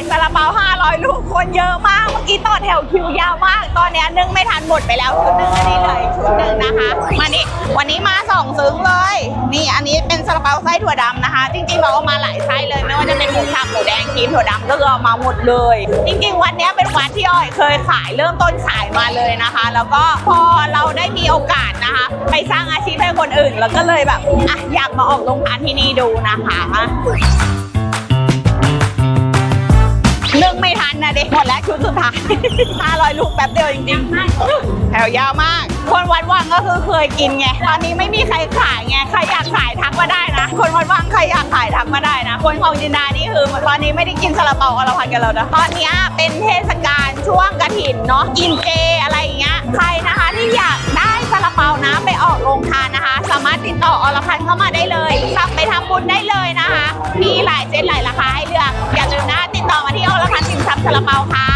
กซาลาเปา500 ลูกคนเยอะมาก เมื่อกี้ต่อแถวคิวยาวมาก ตอนนี้นึ่งไม่ทันหมดไปแล้วชุดหนึ่งอันนี้เลยชุดหนึ่งนะคะ มานี่วันนี้มาสองซึ้งเลย นี่อันนี้เป็นซาลาเปาไส้ถั่วดำนะคะ จริงๆเราเอามาหลายไส้เลย ไม่ว่าจะเป็นหมูสับหมูแดงครีมถั่วดำก็คือเอามาหมดเลย จริงๆ วันนี้เป็นวันที่อ้อยเคยขายเริ่มต้นขายมาเลยนะคะ แล้วก็พอเราได้มีโอกาสนะคะ ไปสร้างอาชีพให้คนอื่น แล้วก็เลยแบบอะอยากมาออกโรงทานที่นี่ดูนะคะ ด็กหมดแล้วชุดสุดท้าย 500 ลูกแป๊บเดียวจริงๆ แถวยาวมาก คนวัดวังก็คือเคยกินไง ตอนนี้ไม่มีใครขายไง ใครอยากขายทักมาได้นะ คนวัดวังใครอยากขายทักมาได้นะ คนของจินดานี่คือตอนนี้ไม่ได้กินซาลาเปาอรพันกันแล้วนะ ตอนนี้เป็นเทศกาลช่วงกระถินเนาะ กินเจอะไรอย่างเงี้ย ใครนะคะที่อยากได้ซาลาเปานะไปออกโรงทานนะคะ สามารถติดต่ออรพันเข้ามาได้เลยสั่งไปทำบุญได้เลยนะคะ มีหลายเซตหลายราคา ซาลาเปาค่ะ